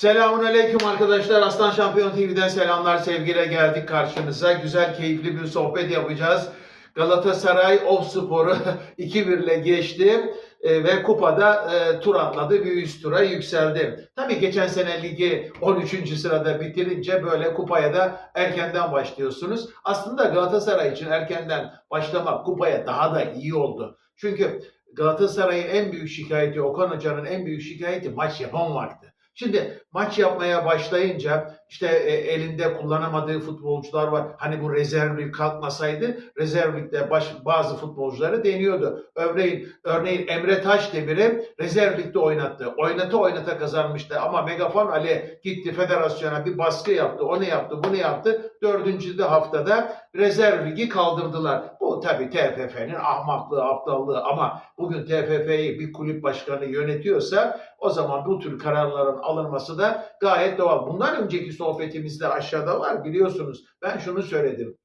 Selamun Aleyküm arkadaşlar. Aslan Şampiyon TV'den selamlar, sevgiyle geldik karşınıza. Güzel, keyifli bir sohbet yapacağız. Galatasaray Ofspor'u 2-1 ile geçti e, ve kupada e, tur atladı, bir üst tura yükseldi. Tabii geçen sene ligi 13. sırada bitirince böyle kupaya da erkenden başlıyorsunuz. Aslında Galatasaray için erkenden başlamak kupaya daha da iyi oldu. Çünkü Galatasaray'ın en büyük şikayeti, Okan Hoca'nın en büyük şikayeti maç yapamaktı. Şimdi maç yapmaya başlayınca işte e, elinde kullanamadığı futbolcular var. Hani bu rezervlik kalkmasaydı rezervlikte baş, bazı futbolcuları deniyordu. Örneğin, örneğin Emre Taşdemir'i rezervlikte oynattı. Oynata oynata kazanmıştı ama Megafon Ali gitti federasyona bir baskı yaptı. Onu yaptı, bunu yaptı. Dördüncü de haftada rezerv kaldırdılar. Bu tabii TFF'nin ahmaklığı, aptallığı ama bugün TFF'yi bir kulüp başkanı yönetiyorsa o zaman bu tür kararların alınması da gayet doğal. Bundan önceki sohbetimizde aşağıda var biliyorsunuz. Ben şunu söyledim.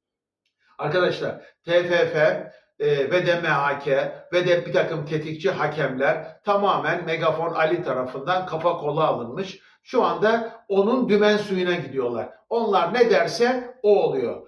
Arkadaşlar TFF e, ve de MHK ve de bir takım tetikçi hakemler tamamen Megafon Ali tarafından kafa kola alınmış. Şu anda onun dümen suyuna gidiyorlar. Onlar ne derse o oluyor.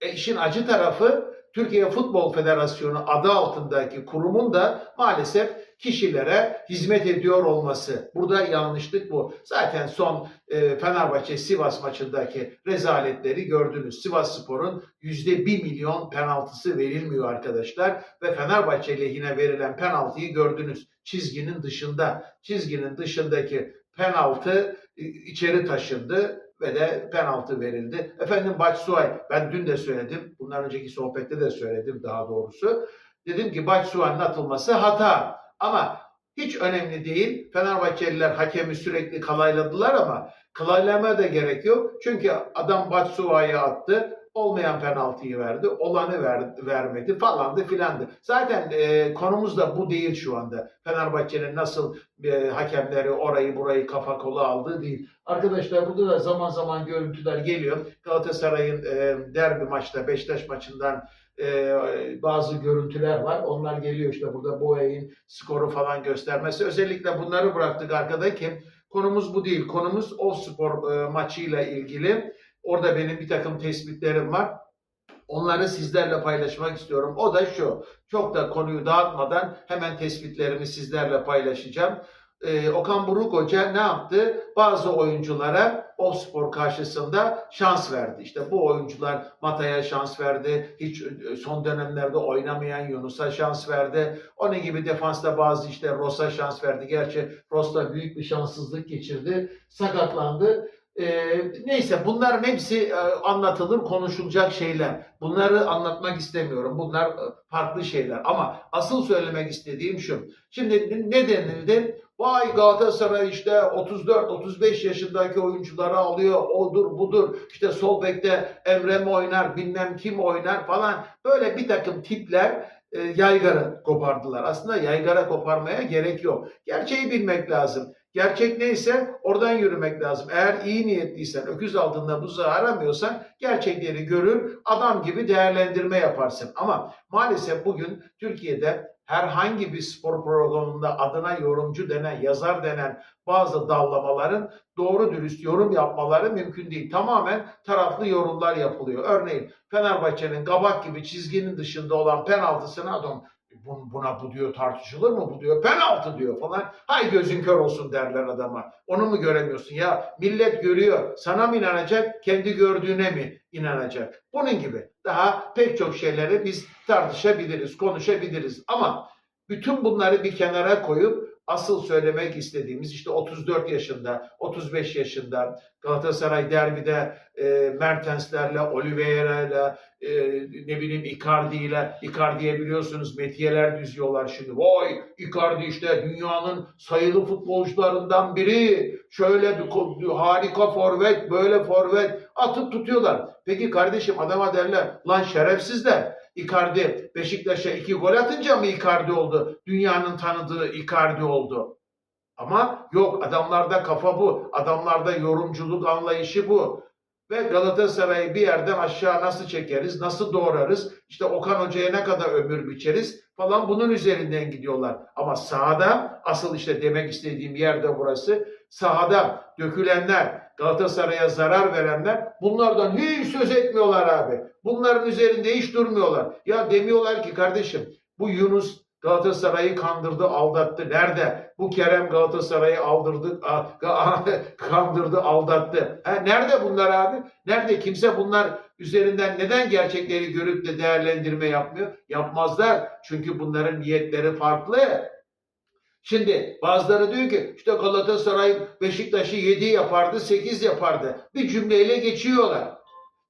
E, işin acı tarafı Türkiye Futbol Federasyonu adı altındaki kurumun da maalesef kişilere hizmet ediyor olması. Burada yanlışlık bu. Zaten son e, Fenerbahçe Sivas maçındaki rezaletleri gördünüz. Sivas Spor'un yüzde bir milyon penaltısı verilmiyor arkadaşlar ve Fenerbahçe lehine verilen penaltıyı gördünüz. Çizginin dışında, çizginin dışındaki penaltı e, içeri taşındı ve de penaltı verildi. Efendim Batshuayi, ben dün de söyledim, bundan önceki sohbette de söyledim daha doğrusu. Dedim ki Batshuayi'nin atılması hata. Ama hiç önemli değil. Fenerbahçeliler hakemi sürekli kalayladılar ama kalaylamaya da gerek yok. Çünkü adam Batshuayi'ye attı. Olmayan penaltıyı verdi. Olanı ver, vermedi falandı filandı. Zaten e, konumuz da bu değil şu anda. Fenerbahçe'nin nasıl e, hakemleri orayı burayı kafa kola aldığı değil. Arkadaşlar burada da zaman zaman görüntüler geliyor. Galatasaray'ın e, derbi maçta Beşiktaş maçından e, bazı görüntüler var. Onlar geliyor işte burada Boya'nın skoru falan göstermesi. Özellikle bunları bıraktık arkadaki. Konumuz bu değil. Konumuz o spor e, maçıyla ilgili. Orada benim bir takım tespitlerim var. Onları sizlerle paylaşmak istiyorum. O da şu. Çok da konuyu dağıtmadan hemen tespitlerimi sizlerle paylaşacağım. Ee, Okan Buruk Hoca ne yaptı? Bazı oyunculara Ofspor karşısında şans verdi. İşte bu oyuncular Mata'ya şans verdi. Hiç e, son dönemlerde oynamayan Yunus'a şans verdi. Onun gibi defansta bazı işte Ross'a şans verdi. Gerçi Ross da büyük bir şanssızlık geçirdi. Sakatlandı. Ee, neyse bunların hepsi e, anlatılır, konuşulacak şeyler. Bunları anlatmak istemiyorum. Bunlar e, farklı şeyler. Ama asıl söylemek istediğim şu. Şimdi ne denildi? Vay Galatasaray işte 34-35 yaşındaki oyuncuları alıyor. Odur budur. İşte sol bekte Emre mi oynar, bilmem kim oynar falan. Böyle bir takım tipler e, yaygara kopardılar. Aslında yaygara koparmaya gerek yok. Gerçeği bilmek lazım. Gerçek neyse oradan yürümek lazım. Eğer iyi niyetliysen, öküz altında buzağı aramıyorsan gerçekleri görür, adam gibi değerlendirme yaparsın. Ama maalesef bugün Türkiye'de herhangi bir spor programında adına yorumcu denen, yazar denen bazı dallamaların doğru dürüst yorum yapmaları mümkün değil. Tamamen taraflı yorumlar yapılıyor. Örneğin Fenerbahçe'nin kabak gibi çizginin dışında olan penaltısına adam "Bu- buna bu diyor tartışılır mı bu diyor penaltı diyor falan. Hay gözün kör olsun derler adama. Onu mu göremiyorsun ya? Millet görüyor. Sana mı inanacak? Kendi gördüğüne mi inanacak? Bunun gibi. Daha pek çok şeyleri biz tartışabiliriz, konuşabiliriz. Ama bütün bunları bir kenara koyup asıl söylemek istediğimiz işte 34 yaşında, 35 yaşında Galatasaray derbide e, Mertenslerle, Oliveira'yla, e, ne bileyim Icardi'yle, Icardi'ye biliyorsunuz metiyeler düzüyorlar şimdi. Vay Icardi işte dünyanın sayılı futbolcularından biri. Şöyle harika forvet, böyle forvet atıp tutuyorlar. Peki kardeşim adama derler lan şerefsizler. Icardi Beşiktaş'a iki gol atınca mı Icardi oldu? Dünyanın tanıdığı Icardi oldu. Ama yok adamlarda kafa bu. Adamlarda yorumculuk anlayışı bu. Ve Galatasaray'ı bir yerden aşağı nasıl çekeriz, nasıl doğrarız, işte Okan Hoca'ya ne kadar ömür biçeriz falan bunun üzerinden gidiyorlar. Ama sahada asıl işte demek istediğim yerde burası. sahada dökülenler, Galatasaray'a zarar verenler bunlardan hiç söz etmiyorlar abi. Bunların üzerinde hiç durmuyorlar. Ya demiyorlar ki kardeşim bu Yunus Galatasaray'ı kandırdı, aldattı. Nerede? Bu Kerem Galatasaray'ı aldırdı, kandırdı, aldattı. Ha, nerede bunlar abi? Nerede? Kimse bunlar üzerinden neden gerçekleri görüp de değerlendirme yapmıyor? Yapmazlar. Çünkü bunların niyetleri farklı. Şimdi bazıları diyor ki işte Galatasaray Beşiktaş'ı 7 yapardı, 8 yapardı. Bir cümleyle geçiyorlar.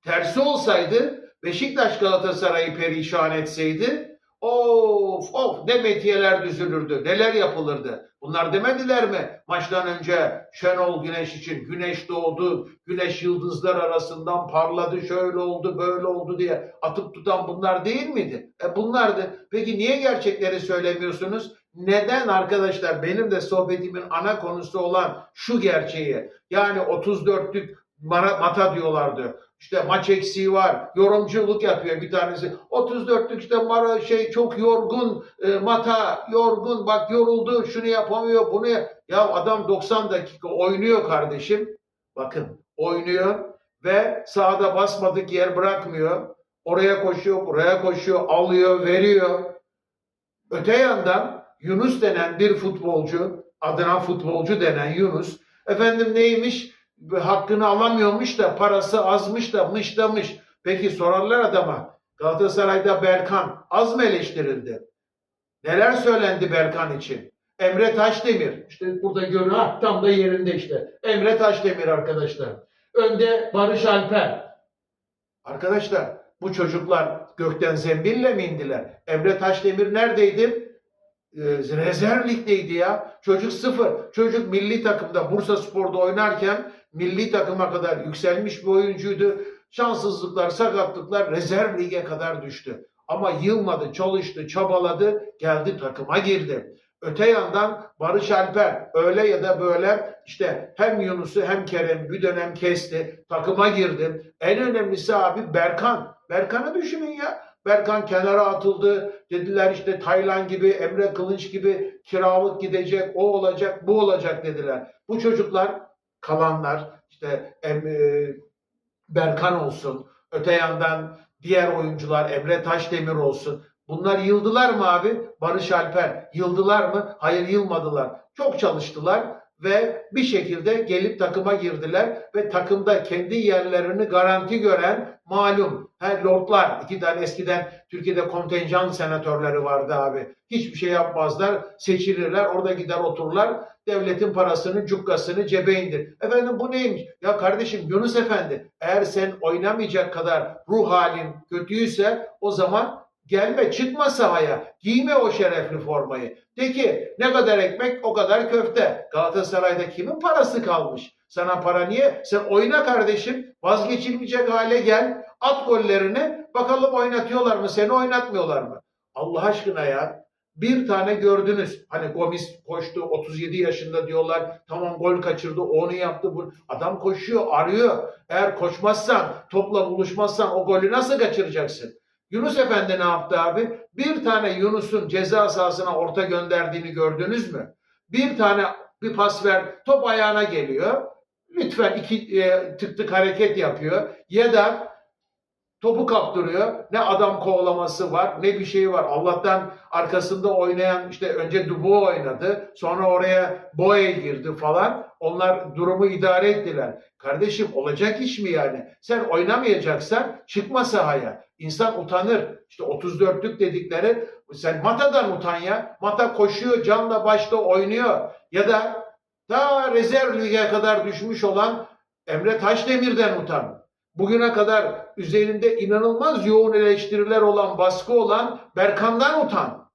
Tersi olsaydı Beşiktaş Galatasaray'ı perişan etseydi of of ne metiyeler düzülürdü, neler yapılırdı. Bunlar demediler mi maçtan önce Şenol Güneş için güneş doğdu, güneş yıldızlar arasından parladı, şöyle oldu, böyle oldu diye atıp tutan bunlar değil miydi? E bunlardı. Peki niye gerçekleri söylemiyorsunuz? Neden arkadaşlar benim de sohbetimin ana konusu olan şu gerçeği yani 34'lük mara- mata diyorlardı. İşte maç eksiği var. Yorumculuk yapıyor bir tanesi. 34'lük işte mara şey çok yorgun. e, mata yorgun. Bak yoruldu. Şunu yapamıyor. Bunu ya adam 90 dakika oynuyor kardeşim. Bakın oynuyor ve sahada basmadık yer bırakmıyor. Oraya koşuyor, buraya koşuyor, alıyor, veriyor. Öte yandan Yunus denen bir futbolcu, adına futbolcu denen Yunus, efendim neymiş? Hakkını alamıyormuş da, parası azmış da, mışlamış. Peki sorarlar adama, Galatasaray'da Berkan az mı eleştirildi? Neler söylendi Berkan için? Emre Taşdemir, işte burada görün, ha, tam da yerinde işte. Emre Taşdemir arkadaşlar. Önde Barış Alper. Arkadaşlar bu çocuklar gökten zembille mi indiler? Emre Taşdemir neredeydi? Ee, rezerv ligdeydi ya. Çocuk sıfır. Çocuk milli takımda Bursa Spor'da oynarken milli takıma kadar yükselmiş bir oyuncuydu. Şanssızlıklar, sakatlıklar rezerv lige kadar düştü. Ama yılmadı, çalıştı, çabaladı, geldi takıma girdi. Öte yandan Barış Alper öyle ya da böyle işte hem Yunus'u hem Kerem'i bir dönem kesti, takıma girdi. En önemlisi abi Berkan. Berkan'ı düşünün ya. Berkan kenara atıldı. Dediler işte Taylan gibi, Emre Kılınç gibi kiralık gidecek, o olacak, bu olacak dediler. Bu çocuklar kalanlar işte e, Berkan olsun, öte yandan diğer oyuncular Emre Taşdemir olsun. Bunlar yıldılar mı abi? Barış Alper yıldılar mı? Hayır yılmadılar. Çok çalıştılar ve bir şekilde gelip takıma girdiler ve takımda kendi yerlerini garanti gören malum he, lordlar iki tane eskiden Türkiye'de kontenjan senatörleri vardı abi. Hiçbir şey yapmazlar, seçilirler, orada gider otururlar. Devletin parasını, cukkasını cebe indir. Efendim bu neymiş? Ya kardeşim Yunus Efendi eğer sen oynamayacak kadar ruh halin kötüyse o zaman Gelme çıkma sahaya. Giyme o şerefli formayı. De ki ne kadar ekmek o kadar köfte. Galatasaray'da kimin parası kalmış? Sana para niye? Sen oyna kardeşim. Vazgeçilmeyecek hale gel. At gollerini. Bakalım oynatıyorlar mı? Seni oynatmıyorlar mı? Allah aşkına ya. Bir tane gördünüz. Hani Gomis koştu 37 yaşında diyorlar. Tamam gol kaçırdı. Onu yaptı. Bu. Adam koşuyor, arıyor. Eğer koşmazsan, topla buluşmazsan o golü nasıl kaçıracaksın? Yunus Efendi ne yaptı abi? Bir tane Yunus'un ceza sahasına orta gönderdiğini gördünüz mü? Bir tane bir pas ver, top ayağına geliyor. Lütfen iki e, tık tık hareket yapıyor. Ya da topu kaptırıyor. Ne adam kovalaması var, ne bir şey var. Allah'tan arkasında oynayan işte önce Dubo oynadı. Sonra oraya Boye girdi falan. Onlar durumu idare ettiler. Kardeşim olacak iş mi yani? Sen oynamayacaksan çıkma sahaya. İnsan utanır. İşte 34'lük dedikleri sen Mata'dan utan ya. Mata koşuyor, canla başla oynuyor. Ya da ta rezerv lige kadar düşmüş olan Emre Taşdemir'den utan. Bugüne kadar üzerinde inanılmaz yoğun eleştiriler olan, baskı olan Berkan'dan utan.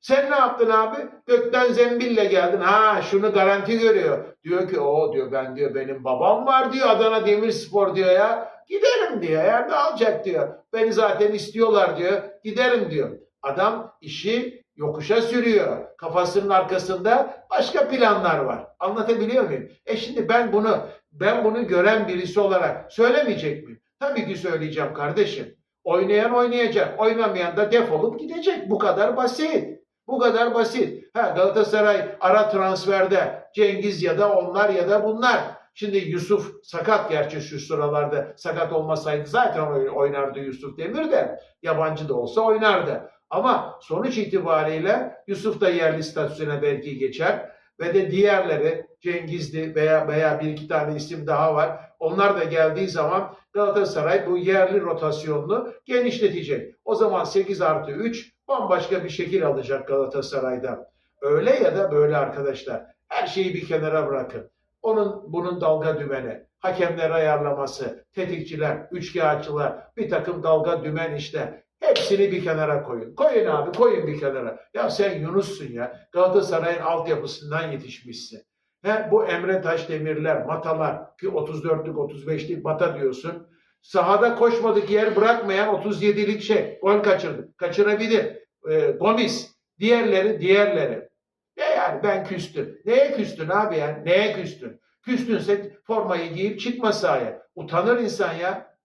Sen ne yaptın abi? Gökten zembille geldin. Ha şunu garanti görüyor. Diyor ki o diyor ben diyor benim babam var diyor Adana Demirspor diyor ya. Giderim diyor ya ne alacak diyor. Beni zaten istiyorlar diyor. Giderim diyor. Adam işi yokuşa sürüyor. Kafasının arkasında başka planlar var. Anlatabiliyor muyum? E şimdi ben bunu ben bunu gören birisi olarak söylemeyecek miyim? Tabii ki söyleyeceğim kardeşim. Oynayan oynayacak, oynamayan da defolup gidecek. Bu kadar basit. Bu kadar basit. Ha Galatasaray ara transferde Cengiz ya da onlar ya da bunlar. Şimdi Yusuf sakat gerçi şu sıralarda. Sakat olmasaydı zaten oy- oynardı Yusuf Demir de. Yabancı da olsa oynardı. Ama sonuç itibariyle Yusuf da yerli statüsüne belki geçer. Ve de diğerleri Cengiz'di veya veya bir iki tane isim daha var. Onlar da geldiği zaman Galatasaray bu yerli rotasyonunu genişletecek. O zaman 8 artı 3 bambaşka bir şekil alacak Galatasaray'da. Öyle ya da böyle arkadaşlar. Her şeyi bir kenara bırakın. Onun bunun dalga dümeni, hakemler ayarlaması, tetikçiler, üçkağıtçılar, bir takım dalga dümen işte. Hepsini bir kenara koyun. Koyun abi, koyun bir kenara. Ya sen Yunus'sun ya. Galatasaray'ın altyapısından yetişmişsin. He, bu Emre Taşdemirler, Matalar ki 34'lük 35'lik Mata diyorsun. Sahada koşmadık yer bırakmayan 37'lik şey. Gol kaçırdı. Kaçırabilir. Ee, Gomis. Diğerleri, diğerleri. Ya yani ben küstüm. Neye küstün abi ya? Neye küstün? Küstünse formayı giyip çıkma sahaya. Utanır insan ya.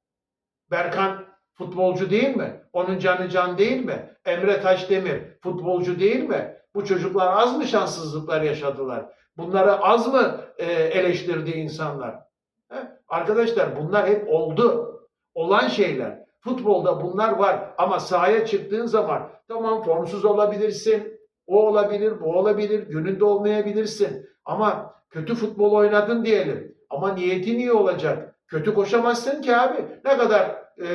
Berkan futbolcu değil mi? Onun canı can değil mi? Emre Taşdemir futbolcu değil mi? Bu çocuklar az mı şanssızlıklar yaşadılar? Bunları az mı e, eleştirdi insanlar? He? Arkadaşlar bunlar hep oldu. Olan şeyler. Futbolda bunlar var ama sahaya çıktığın zaman tamam formsuz olabilirsin. O olabilir, bu olabilir, gününde olmayabilirsin. Ama kötü futbol oynadın diyelim. Ama niyetin iyi olacak. Kötü koşamazsın ki abi. Ne kadar e,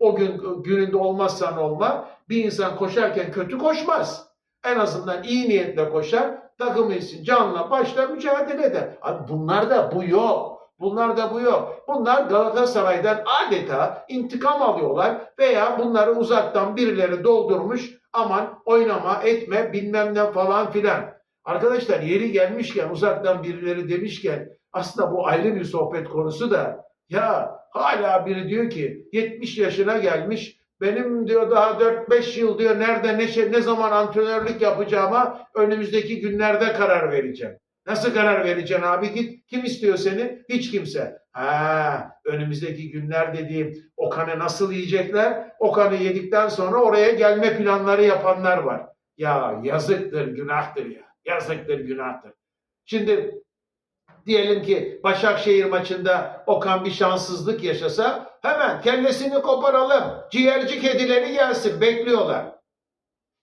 o gün gününde olmazsan olma. Bir insan koşarken kötü koşmaz. En azından iyi niyetle koşar. Takımı için canla başla mücadele eder. Abi bunlar da bu yok. Bunlar da bu yok. Bunlar Galatasaray'dan adeta intikam alıyorlar veya bunları uzaktan birileri doldurmuş aman oynama etme bilmem ne falan filan. Arkadaşlar yeri gelmişken uzaktan birileri demişken aslında bu ayrı bir sohbet konusu da ya hala biri diyor ki 70 yaşına gelmiş benim diyor daha 4-5 yıl diyor nerede ne, şey, ne zaman antrenörlük yapacağıma önümüzdeki günlerde karar vereceğim. Nasıl karar vereceksin abi git. Kim istiyor seni? Hiç kimse. Ha, önümüzdeki günler dediğim Okan'ı nasıl yiyecekler? Okan'ı yedikten sonra oraya gelme planları yapanlar var. Ya yazıktır, günahtır ya. Yazıktır, günahtır. Şimdi diyelim ki Başakşehir maçında Okan bir şanssızlık yaşasa hemen kellesini koparalım. Ciğerci kedileri gelsin bekliyorlar.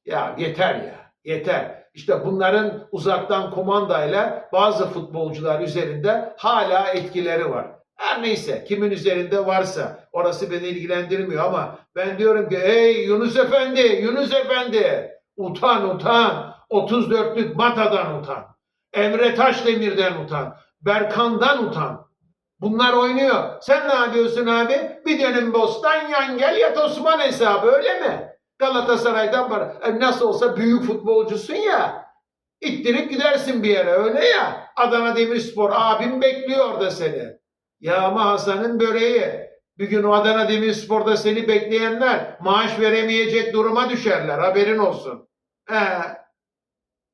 Ya yeter ya. Yeter. İşte bunların uzaktan kumandayla bazı futbolcular üzerinde hala etkileri var. Her neyse kimin üzerinde varsa orası beni ilgilendirmiyor ama ben diyorum ki ey Yunus Efendi, Yunus Efendi utan utan. 34'lük Mata'dan utan. Emre Taşdemir'den utan. Berkan'dan utan. Bunlar oynuyor. Sen ne yapıyorsun abi? Bir dönüm bostan yan gel yat Osman hesabı öyle mi? Galatasaray'dan para. E nasıl olsa büyük futbolcusun ya. İttirip gidersin bir yere öyle ya. Adana Demirspor abim bekliyor orada seni. Yağma Hasan'ın böreği. Bir gün o Adana Demirspor'da seni bekleyenler maaş veremeyecek duruma düşerler. Haberin olsun. He.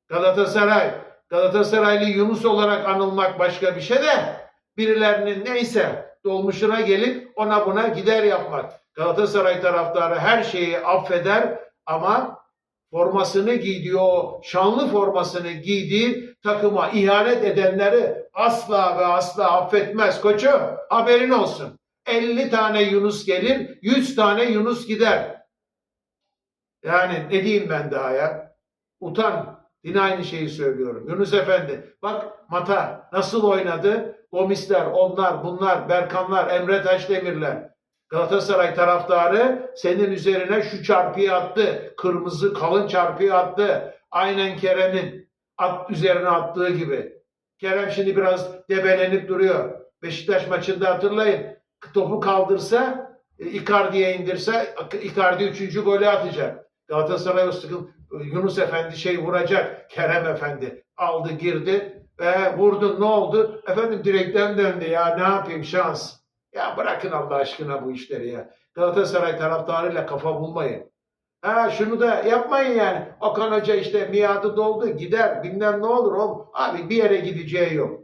Galatasaray. Galatasaraylı Yunus olarak anılmak başka bir şey de birilerinin neyse dolmuşuna gelip ona buna gider yapmak. Galatasaray taraftarı her şeyi affeder ama formasını giydiği o şanlı formasını giydiği takıma ihanet edenleri asla ve asla affetmez koçum. Haberin olsun. 50 tane Yunus gelir, 100 tane Yunus gider. Yani ne diyeyim ben daha ya? Utan. Yine aynı şeyi söylüyorum. Yunus Efendi. Bak Mata nasıl oynadı? Gomisler, onlar, bunlar, Berkanlar, Emre Taşdemirler. Galatasaray taraftarı senin üzerine şu çarpıyı attı. Kırmızı kalın çarpıyı attı. Aynen Kerem'in at üzerine attığı gibi. Kerem şimdi biraz debelenip duruyor. Beşiktaş maçında hatırlayın. Topu kaldırsa, e, Icardi'ye indirse Icardi üçüncü golü atacak. Galatasaray o sıkın Yunus Efendi şey vuracak. Kerem Efendi aldı girdi ve vurdu ne oldu? Efendim direkten döndü ya ne yapayım şans. Ya bırakın Allah aşkına bu işleri ya. Galatasaray taraftarıyla kafa bulmayın. Ha şunu da yapmayın yani. Okan Hoca işte miadı doldu gider bilmem ne olur oğlum. Abi bir yere gideceği yok.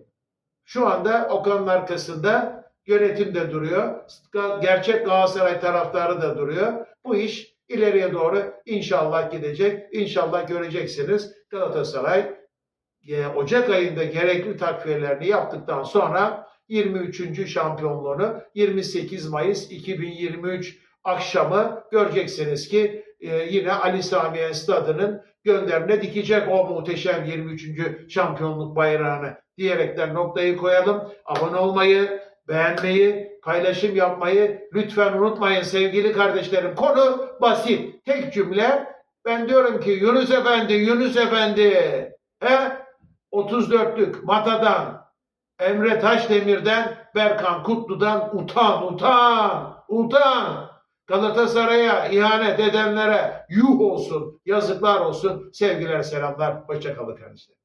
Şu anda Okan'ın arkasında yönetim de duruyor. Gerçek Galatasaray taraftarı da duruyor. Bu iş ileriye doğru inşallah gidecek. İnşallah göreceksiniz Galatasaray e, Ocak ayında gerekli takviyelerini yaptıktan sonra 23. şampiyonluğunu 28 Mayıs 2023 akşamı göreceksiniz ki e, yine Ali Sami Yen Stadı'nın gönderine dikecek o muhteşem 23. şampiyonluk bayrağını diyerekten noktayı koyalım. Abone olmayı, beğenmeyi, paylaşım yapmayı lütfen unutmayın sevgili kardeşlerim. Konu basit. Tek cümle. Ben diyorum ki Yunus Efendi, Yunus Efendi. He? 34'lük Mata'dan, Emre Taşdemir'den, Berkan Kutlu'dan utan, utan, utan. Galatasaray'a ihanet edenlere yuh olsun, yazıklar olsun. Sevgiler, selamlar. Hoşçakalın kardeşler.